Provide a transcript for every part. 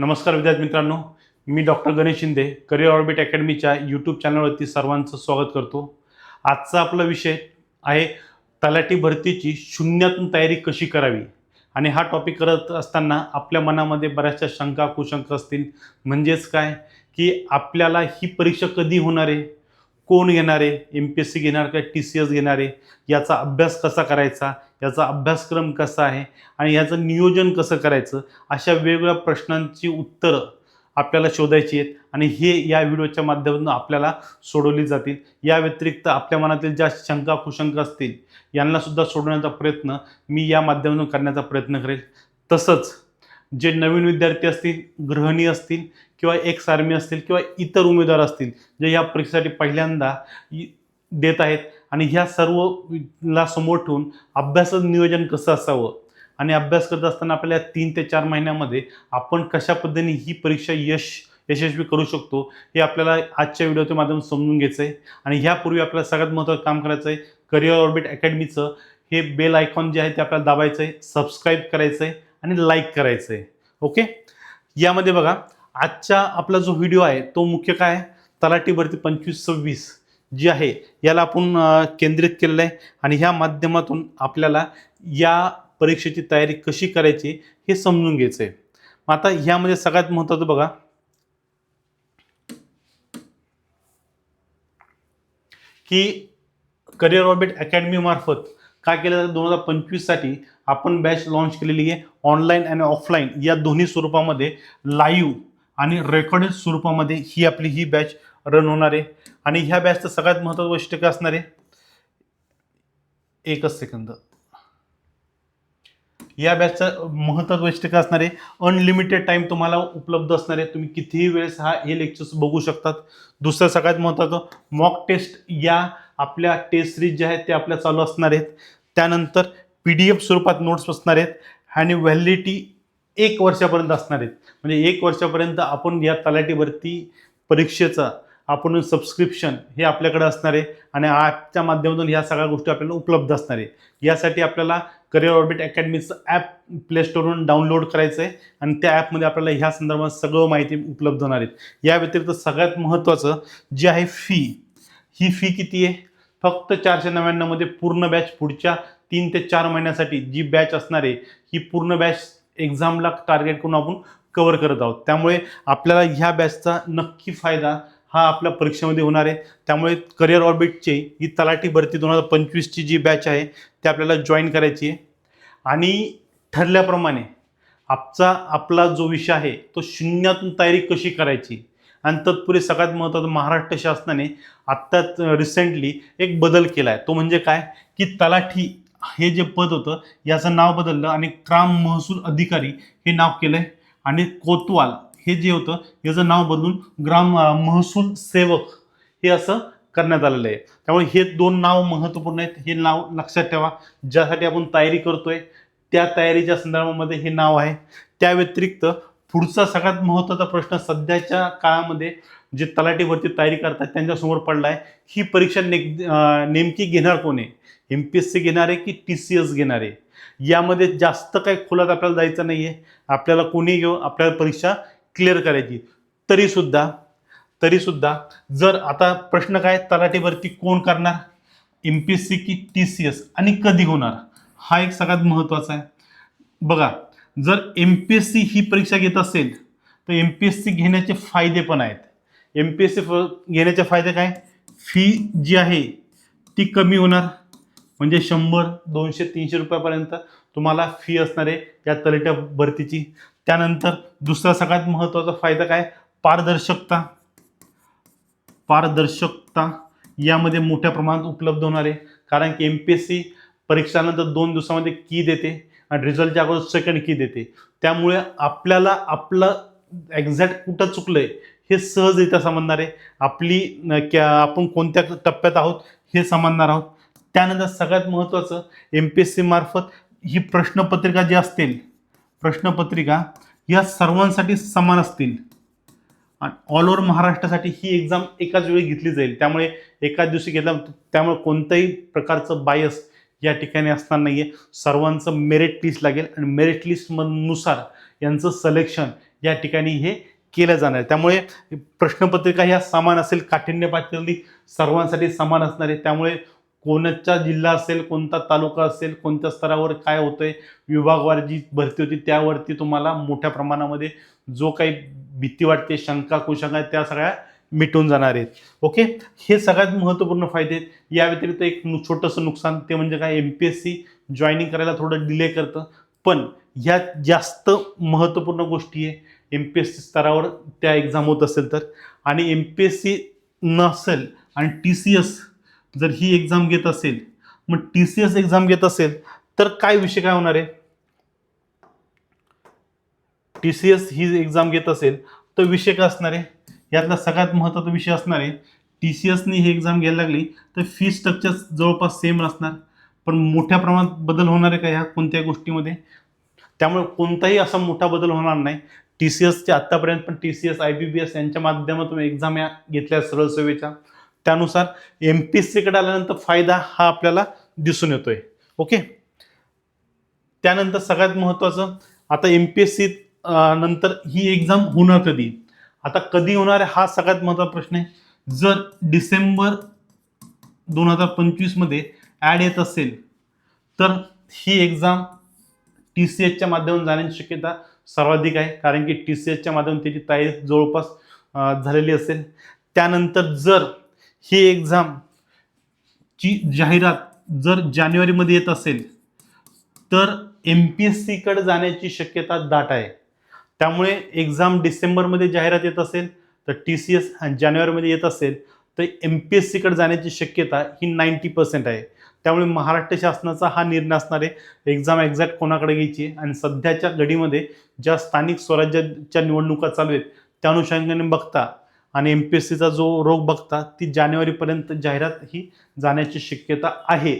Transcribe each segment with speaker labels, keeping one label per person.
Speaker 1: नमस्कार विद्यार्थी मित्रांनो मी doctor Ganesh Shinde career orbit अकॅडमीच्या YouTube चॅनलवरती सर्वांचं स्वागत करतो. आजचा आपला विषय आहे तलाठी भरतीची शून्यातून तयारी कशी करावी? आणि हा टॉपिक करत असताना आपल्या मनामध्ये बऱ्याचशा शंका कुशंका असतील. म्हणजेच काय? की आपल्याला ही परीक्षा कधी होणार आहे? कोण घेणार आहे? एम पी एस सी घेणार का? टी सी एस घेणार आहे? याचा अभ्यास कसा करायचा? याचा अभ्यासक्रम कसा आहे आणि याचं नियोजन कसं करायचं अशा वेगवेगळ्या प्रश्नांची उत्तरं आपल्याला शोधायची आहेत आणि हे या व्हिडिओच्या माध्यमातून आपल्याला सोडवली जातील. या व्यतिरिक्त आपल्या मनातील ज्या शंका कुशंका असतील यांनासुद्धा सोडवण्याचा प्रयत्न मी या माध्यमातून करण्याचा प्रयत्न करेल. तसंच जे नवीन विद्यार्थी असतील गृहिणी असतील किंवा एक्स आर्मी असतील किंवा इतर उमेदवार असतील जे या परीक्षेसाठी पहिल्यांदा देत आहेत आणि ह्या सर्वला समोर ठेवून अभ्यासाचं नियोजन कसं असावं? आणि अभ्यास करत असताना आपल्याला तीन ते चार महिन्यामध्ये आपण कशा पद्धतीने ही परीक्षा यश यशस्वी करू शकतो हे आपल्याला आजच्या व्हिडिओच्या माध्यमातून समजून घ्यायचं आहे आणि ह्यापूर्वी आपल्याला सगळ्यात महत्त्वाचं काम करायचं आहे करिअर ऑर्बिट अकॅडमीचं हे बेल आयकॉन जे आहे ते आपल्याला दाबायचं आहे सबस्क्राईब करायचं आहे आणि लाईक करायचं आहे ओके यामध्ये बघा आजचा आपला जो व्हिडिओ आहे तो मुख्य काय? आहे? तलाठी भरती पंचवीस सव्वीस. जी आहे याला आपण केंद्रित केलेलं आहे आणि ह्या माध्यमातून आपल्याला या परीक्षेची तयारी कशी करायची हे समजून घ्यायचं आहे मग आता ह्यामध्ये सगळ्यात महत्त्वाचं बघा. की करिअर ऑर्बिट अकॅडमीमार्फत काय केलं जातं? दोन हजार पंचवीससाठी आपण बॅच लॉन्च केलेली आहे ऑनलाईन आणि ऑफलाईन. या दोन्ही स्वरूपामध्ये लाईव्ह आणि रेकॉर्डेड स्वरूपामध्ये ही आपली ही बॅच रन होणार आहे. आणि ह्या बॅचचं सगळ्यात महत्त्वाचं वैशिष्ट्य काय असणार आहे? एकच सेकंद या बॅचचं महत्त्वाचं वैशिष्ट्य काय असणार आहे? अनलिमिटेड टाईम तुम्हाला उपलब्ध असणार आहे. तुम्ही कितीही वेळेस हा हे लेक्चर्स बघू शकतात. दुसरं सगळ्यात महत्त्वाचं मॉक टेस्ट या आपल्या टेस्ट सिरीज ज्या आहेत त्या आपल्या चालू असणार आहेत. त्यानंतर पी डी एफ स्वरूपात नोट्स असणार आहेत आणि व्हॅलिडिटी एक वर्षापर्यंत असणार आहेत. म्हणजे एक वर्षापर्यंत आपण या तलाटीवरती परीक्षेचा आपण सबस्क्रिप्शन हे आपल्याकडे असणार आहे आणि ॲपच्या माध्यमातून ह्या सगळ्या गोष्टी आपल्याला उपलब्ध असणार. आहे यासाठी आपल्याला करिअर ऑर्बिट अकॅडमीचं ॲप प्ले स्टोरवरून डाउनलोड करायचं आहे आणि त्या ॲपमध्ये आपल्याला ह्या संदर्भात सगळं माहिती उपलब्ध होणार आहे. या व्यतिरिक्त सगळ्यात महत्त्वाचं जे आहे फी ही फी किती आहे? फक्त चारशे नव्याण्णवमध्ये पूर्ण बॅच पुढच्या तीन ते चार महिन्यासाठी जी बॅच असणार आहे ही पूर्ण बॅच एक्झामला टार्गेट करून आपण कवर करत आहोत. त्यामुळे आपल्याला ह्या बॅचचा नक्की फायदा हा आपल्या परीक्षेमध्ये होणार आहे. त्यामुळे करिअर ऑर्बिटची ही तलाठी भरती दोन हजार पंचवीसची जी बॅच आहे ती आपल्याला जॉईन करायची आहे. आणि ठरल्याप्रमाणे आपचा आपला जो विषय आहे तो शून्यातून तयारी कशी करायची? आणि तत्पूर्वी सगळ्यात महत्त्वाचं महाराष्ट्र शासनाने आत्ताच रिसेंटली एक बदल केला आहे तो म्हणजे काय? की तलाठी हे जे पद होतं याचं नाव बदललं आणि ग्राम महसूल अधिकारी हे नाव केलं आहे आणि कोतवाल हे जे होतं याचं नाव बदलून ग्राम महसूल सेवक हे असं करण्यात आलेलं आहे. त्यामुळे हे दोन नाव महत्त्वपूर्ण आहेत. हे नाव लक्षात ठेवा. ज्यासाठी आपण तयारी करतोय त्या तयारीच्या संदर्भामध्ये हे नाव आहे. त्या व्यतिरिक्त पुढचा सगळ्यात महत्त्वाचा प्रश्न सध्याच्या काळामध्ये जे तलाठीवरती तयारी करतात त्यांच्यासमोर पडला आहे ही परीक्षा ने नेमकी घेणार कोण आहे? एम पी एस सी घेणार आहे की टी सी एस घेणार आहे? यामध्ये जास्त काही खोलात आपल्याला जायचं नाही आहे आपल्याला कोणी घेऊ आपल्याला परीक्षा क्लिअर करायची. तरीसुद्धा तरीसुद्धा जर आता प्रश्न काय तलाटेवरती कोण करणार? एम पी एस सी की टी सी एस आणि कधी होणार? हा एक सगळ्यात महत्त्वाचा आहे. बघा जर एम पी एस सी ही परीक्षा घेत असेल तर एम पी एस सी घेण्याचे फायदे पण आहेत. एम पी एस सी घेण्याचे फायदे काय? फी जी आहे ती कमी होणार. म्हणजे शंभर दोनशे तीनशे रुपयापर्यंत तुम्हाला फी असणार आहे या तलाट्या भरतीची. त्यानंतर दुसरा सगळ्यात महत्त्वाचा फायदा काय? पारदर्शकता. पारदर्शकता यामध्ये मोठ्या प्रमाणात उपलब्ध होणार आहे. कारण की एम पी एस सी परीक्षानंतर दोन दिवसामध्ये की देते आणि रिझल्टच्या अगोदर सेकंड की देते. त्यामुळे आपल्याला आपलं एक्झॅक्ट कुठं चुकलंय हे सहजरित्या समजणार आहे. आपली क्या आपण कोणत्या टप्प्यात आहोत हे समजणार आहोत. त्यानंतर सगळ्यात महत्त्वाचं एम पी एस सी मार्फत ही प्रश्नपत्रिका जी असतील प्रश्नपत्रिका या सर्वांसाठी समान असतील. आणि ऑल ओव्हर महाराष्ट्रासाठी ही एक्झाम एकाच वेळी घेतली जाईल. त्यामुळे एकाच दिवशी घेतला त्यामुळे कोणत्याही प्रकारचं बायस या ठिकाणी असणार नाही आहे सर्वांचं मेरिट लिस्ट लागेल आणि मेरिट लिस्टनुसार यांचं सलेक्शन या ठिकाणी हे केलं जाणार. आहे त्यामुळे प्रश्नपत्रिका ह्या समान असेल काठिण्य पातळी सर्वांसाठी समान असणार आहे. त्यामुळे कोणचा जिल्हा असेल कोणता तालुका असेल कोणत्या स्तरावर काय होतंय विभागवार जी भरती होती त्यावरती तुम्हाला मोठ्या प्रमाणामध्ये जो काही भीती वाटते शंका कुशंका त्या सगळ्या मिटून जाणार आहेत. ओके? हे सगळ्यात महत्त्वपूर्ण फायदे आहेत. या व्यतिरिक्त एक छोटंसं नुकसान ते म्हणजे काय M P S C joining करायला थोडं डिले करतं. पण ह्या जास्त महत्त्वपूर्ण गोष्टी आहे. एम पी एस सी स्तरावर त्या एक्झाम होत असेल तर. आणि एम पी एस सी नसेल आणि टी सी एस जर ही एक्झाम घेत असेल मग टी सी एस एक्झाम घेत असेल तर काय विषय काय होणार आहे? टी सी एस ही एक्झाम घेत असेल तर विषय काय असणार आहे? यातला सगळ्यात महत्त्वाचा विषय असणार आहे टी सी एसनी ही एक्झाम घ्यायला लागली तर फी स्ट्रक्चर जवळपास सेम असणार. पण मोठ्या प्रमाणात बदल होणार आहे का ह्या कोणत्याही गोष्टीमध्ये? त्यामुळे कोणताही असा मोठा बदल होणार नाही. टी सी एसच्या आत्तापर्यंत पण T C S I B B S यांच्या माध्यमातून एक्झाम या घेतल्या सरळ सेवेच्या. त्यानुसार एम पी एस सीकडे आल्यानंतर फायदा हा आपल्याला दिसून येतोय. ओके? त्यानंतर सगळ्यात महत्त्वाचं आता एम पी एस सी नंतर ही एक्झाम होणार कधी? आता कधी होणार आहे हा सगळ्यात महत्त्वाचा प्रश्न आहे. जर डिसेंबर दोन हजार पंचवीसमध्ये ॲड येत असेल तर ही एक्झाम टी सी एचच्या माध्यमातून जाण्याची शक्यता सर्वाधिक आहे. कारण की टी सी एचच्या माध्यमातून त्याची तयारी जवळपास झालेली असेल. त्यानंतर जर ही एक्झाम ची जाहिरात जर जानेवारीमध्ये येत असेल तर एम पी एस सीकडे जाण्याची शक्यता दाट आहे. त्यामुळे एक्झाम डिसेंबरमध्ये जाहिरात येत असेल तर टी सी एस जानेवारीमध्ये येत असेल तर एम पी एस सीकडे जाण्याची शक्यता ही नाईंटी पर्सेंट आहे. त्यामुळे महाराष्ट्र शासनाचा हा निर्णय असणार आहे. एक्झाम एक्झॅक्ट कोणाकडे घ्यायची आणि सध्याच्या घडीमध्ये ज्या स्थानिक स्वराज्याच्या निवडणुका चालू आहेत त्या अनुषंगाने बघता आणि एम पी एस सीचा जो रोग बघता ती जानेवारीपर्यंत जाहिरात ही जाण्याची शक्यता आहे.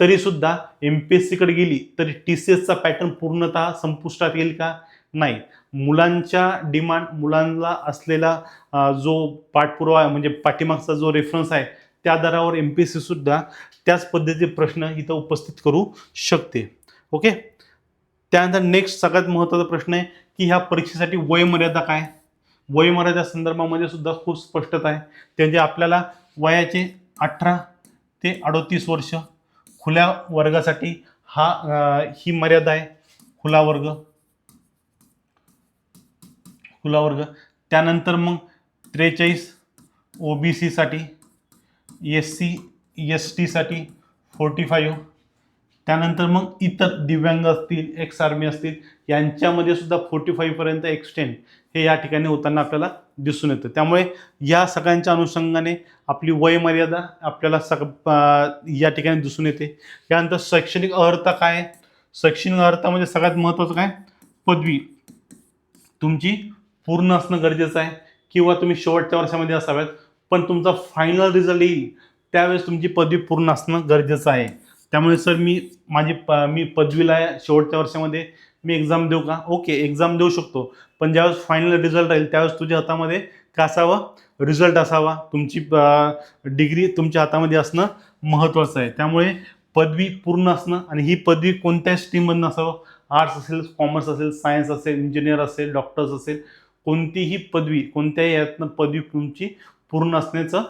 Speaker 1: तरीसुद्धा एम पी एस सीकडे गेली तरी टी सी एसचा पॅटर्न पूर्णतः संपुष्टात येईल का? नाही. मुलांच्या डिमांड मुलांना असलेला जो पाठपुरावा आहे म्हणजे पाठीमागचा जो रेफरन्स आहे त्या दरावर एम पी एस सीसुद्धा त्याच पद्धतीचे प्रश्न इथं उपस्थित करू शकते. ओके त्यानंतर नेक्स्ट सगळ्यात महत्त्वाचा प्रश्न आहे की ह्या परीक्षेसाठी वयमर्यादा काय? वयमर्यादा संदर्भामध्ये सुद्धा खूप स्पष्टता आहे. त्यांचे आपल्याला वयाचे अठरा ते अडोतीस वर्ष खुल्या वर्गासाठी हा ही मर्यादा आहे. खुला वर्ग. खुला वर्ग. त्यानंतर मग त्रेचाळीस ओ बी सीसाठी एस सी एस टीसाठी फोर्टी फाईव्ह. त्यानंतर मग इतर दिव्यांग असतील एक्स आर्मी असतील यांच्यामध्ये सुद्धा फोर्टी फाईव्हपर्यंत एक्सटेंड हे या ठिकाणी होताना आपल्याला दिसून येतं. त्यामुळे या सगळ्यांच्या अनुषंगाने आपली वयमर्यादा आपल्याला सग या ठिकाणी दिसून येते. त्यानंतर शैक्षणिक अर्हता काय आहे? शैक्षणिक म्हणजे सगळ्यात महत्त्वाचं काय? पदवी. तुमची पूर्ण असणं गरजेचं आहे किंवा तुम्ही शेवटच्या वर्षामध्ये असाव्यात पण तुमचा फायनल रिझल्ट येईल त्यावेळेस तुमची पदवी पूर्ण असणं गरजेचं आहे. त्यामुळे सर मी माझी प मी पदवीला आहे शेवटच्या वर्षामध्ये मी एक्झाम देऊ का? ओके एक्झाम देऊ शकतो. पण ज्यावेळेस फायनल रिझल्ट राहील त्यावेळेस तुझ्या हातामध्ये का असावं रिझल्ट असावा. तुमची डिग्री तुमच्या हातामध्ये असणं महत्त्वाचं आहे. त्यामुळे पदवी पूर्ण असणं आणि ही पदवी कोणत्याही स्ट्रीममधून असावं? आर्ट्स असेल कॉमर्स असेल सायन्स असेल इंजिनियर असेल डॉक्टर्स असेल कोणतीही पदवी कोणत्याही यातनं पदवी तुमची पूर्ण असण्याचं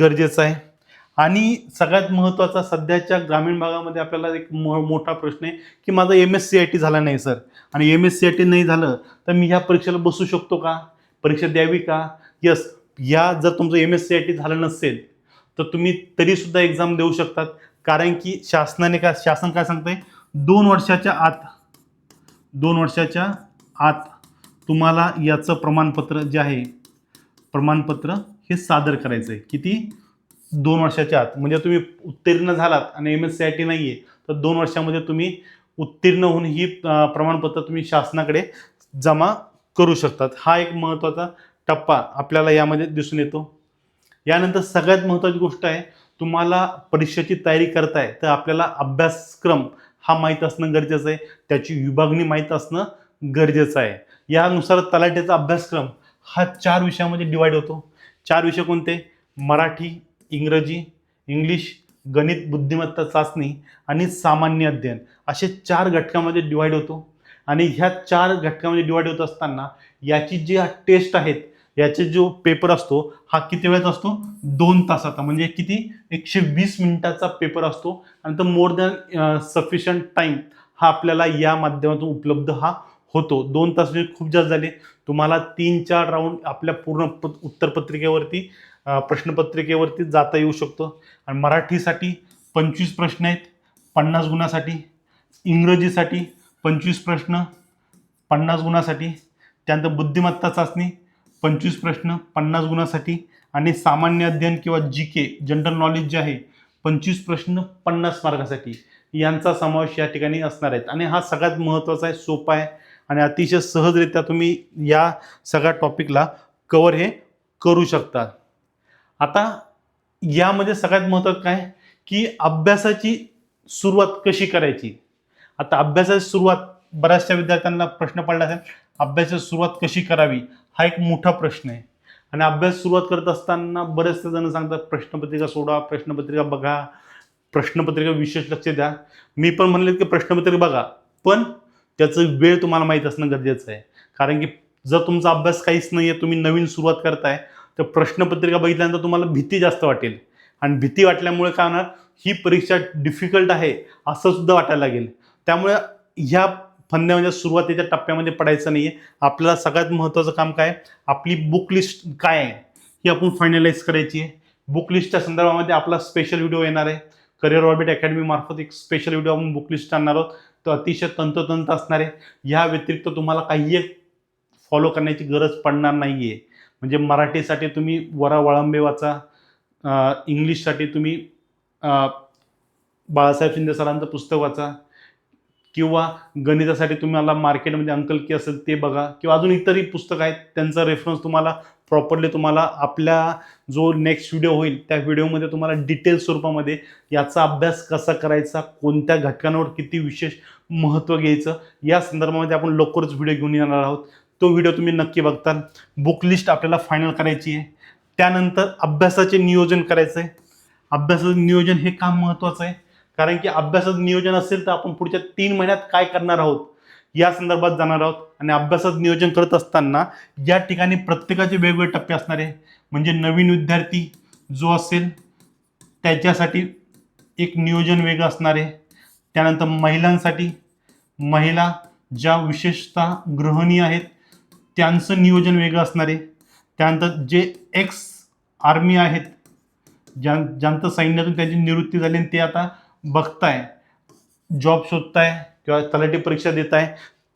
Speaker 1: गरजेचं आहे. आणि सगळ्यात महत्त्वाचा सध्याच्या ग्रामीण भागामध्ये आपल्याला एक मोठा प्रश्न आहे की माझा M S C I T झाला नाही सर. आणि M S C I T नाही झालं तर मी ह्या परीक्षेला बसू शकतो का? परीक्षा द्यावी का? यस या जर तुमचं M S C I T झालं नसेल तर तुम्ही तरीसुद्धा एक्झाम देऊ शकतात. कारण की शासनाने का शासन काय सांगतंय? दोन वर्षाच्या आत दोन वर्षाच्या आत तुम्हाला याचं प्रमाणपत्र जे आहे प्रमाणपत्र हे सादर करायचं आहे किती? दोन वर्षाच्या आत. म्हणजे तुम्ही उत्तीर्ण झालात आणि M S C I T नाही आहे तर दोन वर्षामध्ये तुम्ही उत्तीर्ण होऊन ही प्रमाणपत्र तुम्ही शासनाकडे जमा करू शकतात. हा एक महत्त्वाचा टप्पा आपल्याला यामध्ये दिसून येतो. यानंतर सगळ्यात महत्त्वाची गोष्ट आहे तुम्हाला परीक्षेची तयारी करताय तर आपल्याला अभ्यासक्रम हा माहीत असणं गरजेचं आहे. त्याची विभागणी माहीत असणं गरजेचं आहे. यानुसार तलाठ्याचा अभ्यासक्रम हा चार विषयामध्ये डिवाईड होतो. चार विषय कोणते? मराठी इंग्रजी इंग्लिश गणित बुद्धिमत्ता चाचणी आणि सामान्य अध्ययन असे चार घटकामध्ये डिवाईड होतो. आणि ह्या चार घटकामध्ये डिवाईड होत असताना याची जी टेस्ट आहेत याचे जो पेपर असतो हा किती वेळाचा असतो? दोन तासाचा म्हणजे किती? एकशे वीस मिनिटाचा पेपर असतो. आणि तो मोर दॅन सफिशियंट टाईम हा आपल्याला या माध्यमातून उपलब्ध हा होतो. दोन तास म्हणजे खूप जास्त झाले. तुम्हाला तीन चार राऊंड आपल्या पूर्ण प- उत्तरपत्रिकेवरती प्रश्नपत्रिकेवरती जाता येऊ शकतो. आणि मराठीसाठी पंचवीस प्रश्न आहेत पन्नास गुणासाठी इंग्रजीसाठी पंचवीस प्रश्न पन्नास गुणासाठी त्यानंतर बुद्धिमत्ता चाचणी पंचवीस प्रश्न पन्नास गुणासाठी आणि सामान्य अध्ययन किंवा जी के जनरल नॉलेज जे आहे पंचवीस प्रश्न पन्नास मार्कासाठी यांचा समावेश या ठिकाणी असणार आहेत. आणि हा सगळ्यात महत्त्वाचा आहे सोपा आहे आणि अतिशय सहजरित्या तुम्ही या सगळ्या टॉपिकला कवर हे करू शकता. आता यामध्ये सगळ्यात महत्त्वाचं काय? की अभ्यासाची सुरुवात कशी करायची? आता अभ्यासाची सुरुवात बऱ्याचशा विद्यार्थ्यांना प्रश्न पडला असेल अभ्यासाची सुरुवात कशी करावी? हा एक मोठा प्रश्न आहे. आणि अभ्यास सुरुवात करत असताना बरेचसे जण सांगतात प्रश्नपत्रिका सोडा प्रश्नपत्रिका बघा प्रश्नपत्रिका विशेष लक्ष द्या. मी पण म्हणले की प्रश्नपत्रिका बघा पण त्याचं वेळ तुम्हाला माहीत असणं गरजेचं आहे. कारण की जर तुमचा अभ्यास काहीच नाही आहे तुम्ही नवीन सुरुवात करताय तर प्रश्नपत्रिका बघितल्यानंतर तुम्हाला भीती जास्त वाटेल. आणि भीती वाटल्यामुळे काय होणार? ही परीक्षा डिफिकल्ट आहे असं सुद्धा वाटायला लागेल. त्यामुळे ह्या फंद्यामध्ये म्हणजे सुरुवातीच्या टप्प्यामध्ये पडायचं नाही आहे आपल्याला सगळ्यात महत्त्वाचं काम काय? आपली बुक लिस्ट काय आहे? ही आपण फायनलाइज करायची आहे. बुक लिस्टच्या संदर्भामध्ये आपला स्पेशल व्हिडिओ येणार आहे. करिअर ऑर्बिट अकॅडमी मार्फत एक स्पेशल व्हिडिओ आपण बुक लिस्ट आणणार आहोत. तो अतिशय तंतोतंत असणार आहे. ह्या व्यतिरिक्त तुम्हाला काही एक फॉलो करण्याची गरज पडणार नाही आहे म्हणजे मराठीसाठी तुम्ही वरा वळंबे वाचा इंग्लिशसाठी तुम्ही बाळासाहेब शिंदे सरांचं पुस्तक वाचा किंवा गणितासाठी तुम्हाला मार्केटमध्ये अंकलकी असेल ते बघा किंवा अजून इतरही पुस्तकं आहेत त्यांचा रेफरन्स तुम्हाला प्रॉपरली तुम्हाला आपल्या जो नेक्स्ट व्हिडिओ होईल त्या व्हिडिओमध्ये तुम्हाला डिटेल स्वरूपामध्ये याचा अभ्यास कसा करायचा कोणत्या घटकांवर किती विशेष महत्त्व घ्यायचं या संदर्भामध्ये आपण लवकरच व्हिडिओ घेऊन येणार आहोत. तो व्हिडिओ तुम्ही नक्की बघताल. बुक लिस्ट आपल्याला फायनल करायची आहे. त्यानंतर अभ्यासाचे नियोजन करायचं आहे. अभ्यासाचं नियोजन हे काम महत्त्वाचं आहे. कारण की अभ्यासाचं नियोजन असेल तर आपण पुढच्या तीन महिन्यात काय करणार आहोत? या संदर्भात जाणार आहोत. आणि अभ्यासाचं नियोजन करत असताना या ठिकाणी प्रत्येकाचे वेगवेगळे टप्पे असणार आहे. म्हणजे नवीन विद्यार्थी जो असेल त्याच्यासाठी एक नियोजन वेगळं असणार आहे. त्यानंतर महिलांसाठी महिला ज्या विशेषतः गृहिणी आहेत त्यांचं नियोजन वेगळं असणार आहे. त्यानंतर जे एक्स आर्मी आहेत ज्या ज्यांचं सैन्यातून त्यांची निवृत्ती झाली आणि ते आता बघताय जॉब शोधताय किंवा तलाठी परीक्षा देत आहे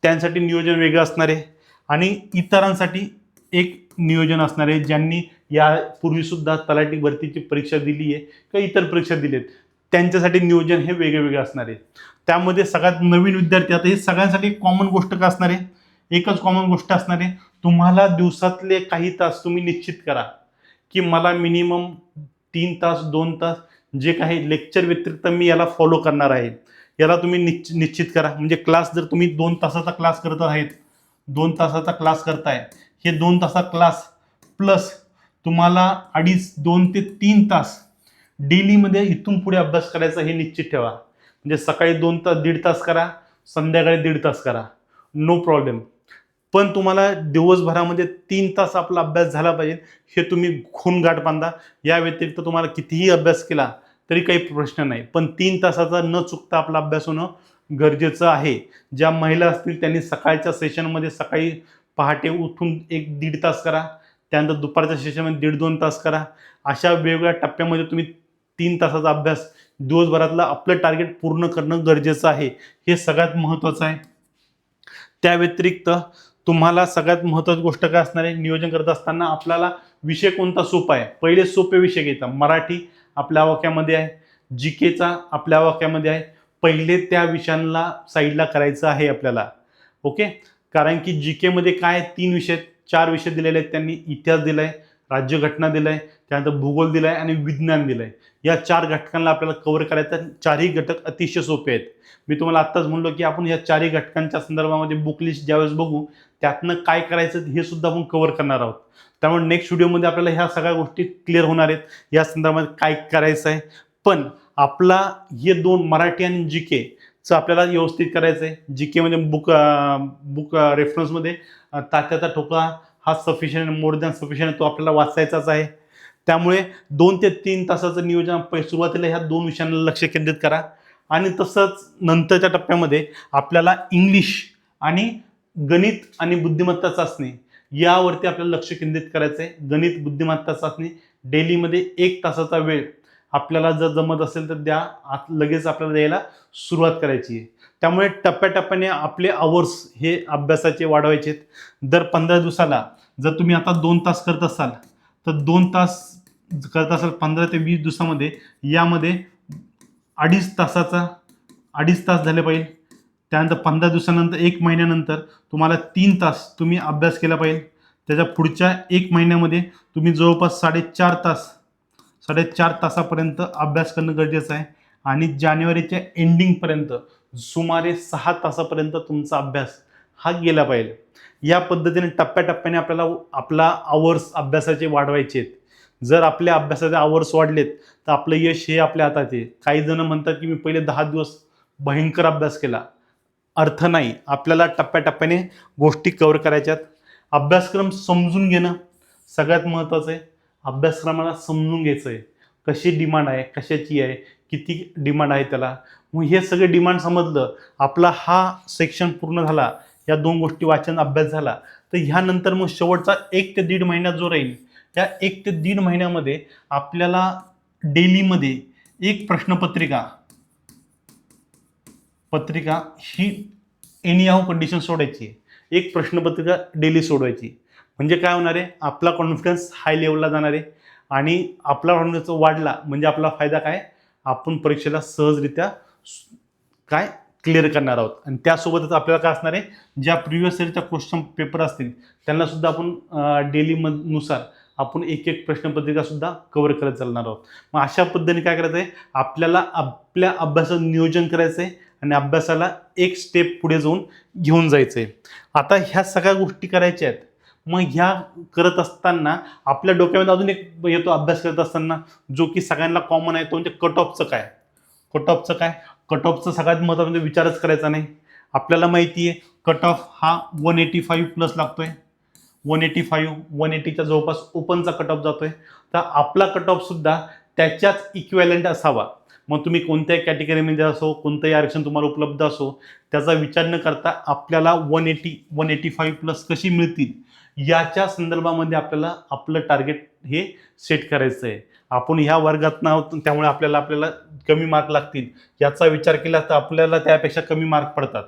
Speaker 1: त्यांसाठी नियोजन वेगळं असणार आहे. आणि इतरांसाठी एक नियोजन असणार आहे ज्यांनी यापूर्वीसुद्धा तलाठी भरतीची परीक्षा दिली आहे किंवा इतर परीक्षा दिली आहेत. त्यांच्यासाठी नियोजन हे वेगळे वेगळे असणार आहे. त्यामध्ये सगळ्यात नवीन विद्यार्थी आता हे सगळ्यांसाठी कॉमन गोष्ट का असणार आहे? एकच कॉमन गोष्ट असणार आहे तुम्हाला दिवसातले काही तास तुम्ही निश्चित करा. की मला मिनिमम तीन तास दोन तास जे काही लेक्चर व्यतिरिक्त मी याला फॉलो करणार आहे याला तुम्ही निश्च निश्चित करा. म्हणजे क्लास जर तुम्ही दोन तासाचा क्लास करत आहेत दोन तासाचा क्लास करताय हे दोन तासा क्लास प्लस तुम्हाला अडीच दोन ते तीन तास डेलीमध्ये इथून पुढे अभ्यास करायचा हे निश्चित ठेवा. म्हणजे सकाळी दोन तास दीड तास करा संध्याकाळी दीड तास करा. नो प्रॉब्लेम पण तुम्हाला दिवसभरामध्ये तीन तास आपला अभ्यास झाला पाहिजे. हे तुम्ही खून गाठ बांधा. या व्यतिरिक्त तुम्हाला कितीही अभ्यास केला तरी काही प्रश्न नाही. पण तीन तासाचा न चुकता आपला अभ्यास होणं गरजेचं आहे. ज्या महिला असतील त्यांनी सकाळच्या सेशनमध्ये सकाळी पहाटे उठून एक दीड तास करा. त्यानंतर दुपारच्या सेशनमध्ये दीड दोन तास करा. अशा वेगवेगळ्या टप्प्यामध्ये तुम्ही तीन तासाचा अभ्यास दिवसभरातला आपलं टार्गेट पूर्ण करणं गरजेचं आहे. हे सगळ्यात महत्त्वाचं आहे. त्या व्यतिरिक्त तुम्हाला सगळ्यात महत्त्वाची गोष्ट काय असणार आहे? नियोजन करत असताना आपल्याला विषय कोणता सोपा आहे? पहिले सोपे विषय घ्यायचा. मराठी आपल्या वाक्यामध्ये आहे. जी केचा आपल्या वाक्यामध्ये आहे. पहिले त्या विषयांना साईडला करायचं आहे आपल्याला. ओके? कारण की जी केमध्ये काय तीन विषय चार विषय दिलेले आहेत त्यांनी. इतिहास दिला आहे राज्यघटना दिला आहे त्यानंतर भूगोल दिला आहे आणि विज्ञान दिलं आहे या चार घटकांना आपल्याला कव्हर करायचं चारही घटक अतिशय सोपे आहेत. मी तुम्हाला आत्ताच म्हणलो की आपण या चारही घटकांच्या संदर्भामध्ये बुक लिस्ट ज्यावेळेस बघू त्यातनं काय करायचं हे सुद्धा आपण कव्हर करणार आहोत. त्यामुळे नेक्स्ट व्हिडिओमध्ये आपल्याला ह्या सगळ्या गोष्टी क्लिअर होणार आहेत. या संदर्भात काय करायचं आहे? पण आपला हे दोन मराठी आणि जी के चं आपल्याला व्यवस्थित करायचं आहे. जी केमध्ये बुक बुक रेफरन्समध्ये तात्याचा ठोका हा सफिशियंट मोर दॅन सफिशियंट तो आपल्याला वाचायचाच आहे. त्यामुळे दोन ते तीन तासाचं नियोजन सुरुवातीला ह्या दोन विषयांना लक्ष केंद्रित करा. आणि तसंच नंतरच्या टप्प्यामध्ये आपल्याला इंग्लिश आणि गणित आणि बुद्धिमत्ता चाचणी यावरती आपल्याला लक्ष केंद्रित करायचं आहे गणित बुद्धिमत्ता चाचणी डेलीमध्ये एक तासाचा वेळ आपल्याला जर जमत असेल तर द्या. आत- लगेच आपल्याला द्यायला सुरुवात करायची आहे. त्यामुळे टप्प्याटप्प्याने आपले आवर्स हे अभ्यासाचे वाढवायचे आहेत दर पंधरा दिवसाला जर तुम्ही आता दोन तास करत असाल तर दोन तास करत असाल पंधरा ते वीस दिवसामध्ये यामध्ये अडीच तासाचा अडीच तास झाले पाहिजे. त्यानंतर पंधरा दिवसानंतर एक महिन्यानंतर तुम्हाला तीन तास तुम्ही अभ्यास केला पाहिजे. त्याच्या पुढच्या एक महिन्यामध्ये तुम्ही जवळपास साडेचार तास साडेचार तासापर्यंत अभ्यास करणं गरजेचं आहे. आणि जानेवारीच्या एंडिंगपर्यंत सुमारे सहा तासापर्यंत तुमचा अभ्यास हा गेला पाहिजे. या पद्धतीने टप्प्याटप्प्याने आपल्याला आपला आवर्स अभ्यासाचे वाढवायचे आहेत. जर आपल्या अभ्यासाचे आवर्स वाढलेत तर आपलं यश हे आपल्या हातात आहे. काही जण म्हणतात की मी पहिले दहा दिवस भयंकर अभ्यास केला. अर्थ नाही. आपल्याला टप्प्याटप्प्याने गोष्टी कव्हर करायच्यात अभ्यासक्रम समजून घेणं सगळ्यात महत्त्वाचं आहे. अभ्यासक्रमाला समजून घ्यायचं आहे. कशी डिमांड आहे कशाची आहे किती डिमांड आहे त्याला. मग हे सगळे डिमांड समजलं आपला हा सेक्शन पूर्ण झाला या दोन गोष्टी वाचन अभ्यास झाला तर ह्यानंतर मग शेवटचा एक ते दीड महिन्यात जो राहील त्या एक ते दीड महिन्यामध्ये आपल्याला डेलीमध्ये एक प्रश्नपत्रिका पत्रिका ही एनी कंडिशन सोडायची आहे. एक प्रश्नपत्रिका डेली सोडवायची. म्हणजे काय होणार आहे? आपला कॉन्फिडन्स हाय लेवलला जाणार आहे आणि आपला कॉन्फिडन्स वाढला म्हणजे आपला फायदा काय? आपण परीक्षेला सहजरित्या काय क्लिअर करणार आहोत. आणि त्यासोबतच आपल्याला काय असणार आहे ज्या प्रिव्हियस इयरच्या क्वेश्चन पेपर असतील त्यांना सुद्धा आपण डेली नुसार आपण एक एक प्रश्नपत्रिका सुद्धा कव्हर करत चालणार आहोत. मग अशा पद्धतीने काय करायचं आहे आपल्याला आपल्या अभ्यासाचं नियोजन करायचं आहे आणि अभ्यासाला एक स्टेप पुढे जाऊन घेऊन जायचं आहे आता ह्या सगळ्या गोष्टी करायच्या आहेत. मग ह्या करत असताना आपल्या डोक्यामध्ये अजून एक येतो अभ्यास करत असताना जो की सगळ्यांना कॉमन आहे तो म्हणजे कट ऑफचं काय? कट ऑफचं काय? कट ऑफचं सगळ्यात महत्त्वाचा म्हणजे विचारच करायचा नाही. आपल्याला माहिती आहे कट ऑफ हा वन एटी फाईव्ह प्लस लागतोय. वन एटी फाईव्ह वन एटीच्या जवळपास ओपनचा कट ऑफ जातोय. तर आपला कट ऑफसुद्धा त्याच्याच इक्वॅलंट असावा. मग तुम्ही कोणत्याही कॅटेगरीमध्ये असो कोणतंही आरक्षण तुम्हाला उपलब्ध असो त्याचा विचार न करता आपल्याला one eighty one eighty five plus कशी मिळतील याच्या संदर्भामध्ये आपल्याला आपलं टार्गेट हे सेट करायचं आहे आपण ह्या वर्गात आहोत त्यामुळे आपल्याला आपल्याला कमी मार्क लागतील. याचा विचार केला तर आपल्याला त्यापेक्षा कमी मार्क पडतात.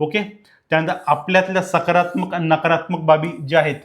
Speaker 1: ओके त्यानंतर आपल्यातल्या सकारात्मक आणि नकारात्मक बाबी ज्या आहेत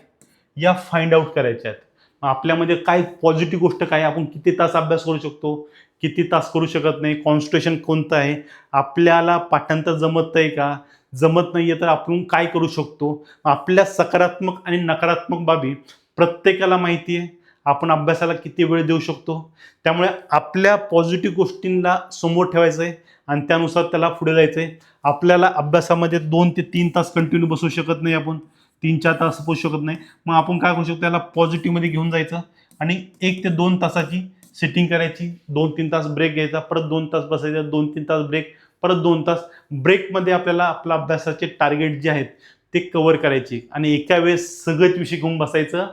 Speaker 1: या फाइंड आउट करायच्या आहेत. मग आपल्यामध्ये काय पॉझिटिव्ह गोष्ट काय आपण किती तास अभ्यास करू शकतो? किती तास करू शकत नाही? कॉन्स्ट्रेशन कोणतं आहे? आपल्याला पाठांतर जमत आहे का? जमत नाही आहे तर आपण काय करू शकतो? आपल्या सकारात्मक आणि नकारात्मक बाबी प्रत्येकाला माहिती आहे. आपण अभ्यासाला किती वेळ देऊ शकतो? त्यामुळे आपल्या पॉझिटिव्ह गोष्टींना समोर ठेवायचं आहे आणि त्यानुसार त्याला पुढे जायचं आहे आपल्याला अभ्यासामध्ये दोन ते तीन तास कंटिन्यू बसू शकत नाही आपण. तीन चार तास बसू शकत नाही. मग आपण काय करू शकतो? त्याला पॉझिटिव्हमध्ये घेऊन जायचं आणि एक ते दोन तासाची सिटिंग करायची. दोन तीन तास ब्रेक घ्यायचा. परत दोन तास बसायचा. दोन तीन तास ब्रेक परत दोन तास. ब्रेकमध्ये आपल्याला आपल्या अभ्यासाचे टार्गेट जे आहेत ते कवर करायचे. आणि एका वेळेस सगळेच विषय घेऊन बसायचं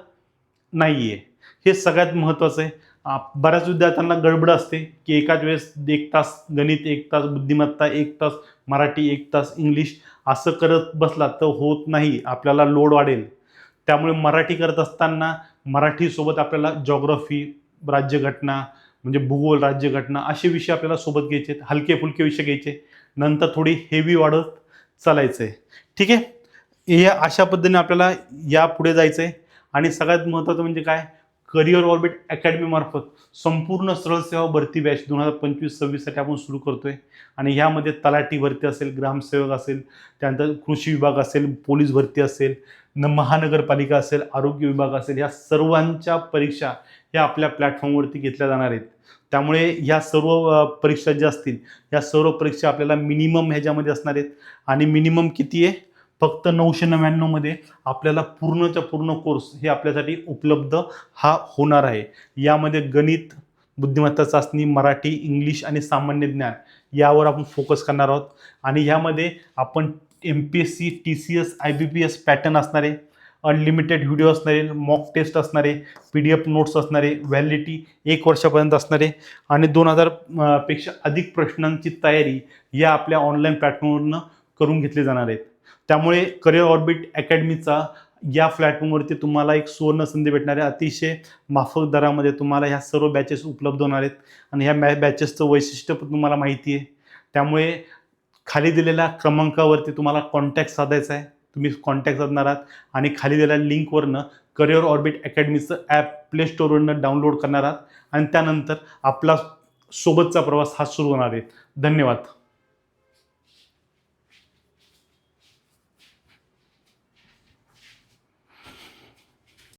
Speaker 1: नाही आहे हे सगळ्यात महत्त्वाचं आहे. बऱ्याच विद्यार्थ्यांना गडबड असते की एकाच वेळेस एक तास गणित एक तास बुद्धिमत्ता एक तास मराठी एक तास इंग्लिश असं करत बसला तर होत नाही आपल्याला लोड वाढेल. त्यामुळे मराठी करत असताना मराठीसोबत आपल्याला जॉग्रफी राज्यघटना म्हणजे भूगोल राज्यघटना असे विषय आपल्याला सोबत घ्यायचे आहेत. हलके फुलके विषय घ्यायचे नंतर थोडी हेवी वाढत चालायचं आहे. ठीक आहे? हे अशा पद्धतीने आपल्याला यापुढे जायचं आहे. आणि सगळ्यात महत्त्वाचं म्हणजे काय? करिअर ऑर्बिट अकॅडमीमार्फत संपूर्ण सरळ सेवा भरती बॅच दोन हजार पंचवीस सव्वीससाठी आपण सुरू करतोय. आणि ह्यामध्ये तलाठी भरती असेल ग्रामसेवक असेल त्यानंतर कृषी विभाग असेल पोलीस भरती असेल न महानगरपालिका असेल आरोग्य विभाग असेल ह्या सर्वांच्या परीक्षा ह्या आपल्या प्लॅटफॉर्मवरती घेतल्या जाणार आहेत. त्यामुळे ह्या सर्व परीक्षा ज्या असतील या सर्व परीक्षा आपल्याला मिनिमम ह्याच्यामध्ये असणार आहेत. आणि मिनिमम किती आहे? फक्त नऊशे नव्याण्णवमध्ये आपल्याला पूर्णच्या पूर्ण कोर्स हे आपल्यासाठी उपलब्ध हा होणार आहे. यामध्ये गणित बुद्धिमत्ता चाचणी मराठी इंग्लिश आणि सामान्य ज्ञान यावर आपण फोकस करणार आहोत. आणि ह्यामध्ये आपण M P S C T C S I B P S pattern असणारे अनलिमिटेड व्हिडिओ असणारे मॉक टेस्ट असणारे पी डी एफ नोट्स असणारे व्हॅलिडिटी एक वर्षापर्यंत असणारे आणि दोन हजारपेक्षा अधिक प्रश्नांची तयारी या आपल्या ऑनलाईन प्लॅटफॉर्मवरनं करून घेतली जाणार आहेत. त्यामुळे करिअर ऑर्बिट अकॅडमीचा या प्लॅटफॉर्मवरती तुम्हाला एक सुवर्ण संधी भेटणार आहे. अतिशय माफक दरामध्ये तुम्हाला ह्या सर्व बॅचेस उपलब्ध होणार आहेत. आणि ह्या मॅ बॅचेसचं वैशिष्ट्य पण तुम्हाला माहिती आहे. त्यामुळे खाली दिलेल्या क्रमांकावरती तुम्हाला कॉन्टॅक्ट साधायचा आहे. तुम्ही कॉन्टॅक्ट साधणार आहात. आणि खाली दिलेल्या लिंकवरनं करिअर ऑर्बिट अकॅडमीचं ॲप प्ले स्टोअरवरनं डाउनलोड करणार आहात. आणि त्यानंतर आपला सोबतचा प्रवास हा सुरू होणार आहे. धन्यवाद.